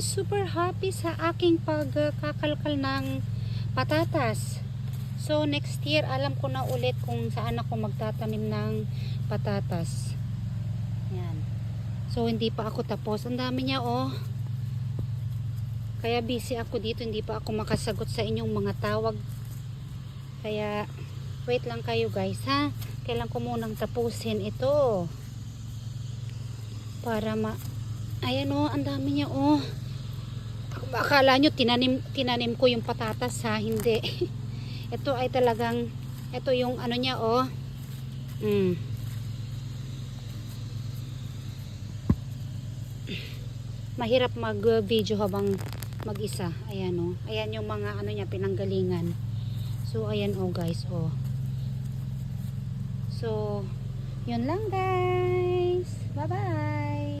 super happy sa aking pagkakalkal ng patatas. So next year, alam ko na ulit kung saan ako magtatanim ng patatas. Yan. So hindi pa ako tapos. Ang dami niya oh. Kaya busy ako dito, hindi pa ako makasagot sa inyong mga tawag. Kaya wait lang kayo guys ha. Kailan ko munang tapusin ito. Para ma Ayan oh, ang dami niya oh. Akala nyo tinanim, tinanim ko yung patatas ha, hindi. ito ay talagang, ito yung ano niya oh. Mm. Mahirap mag-video habang mag-isa. Ayan oh. Ayan yung mga ano niya, pinanggalingan. So, ayan oh guys oh. So, yun lang guys.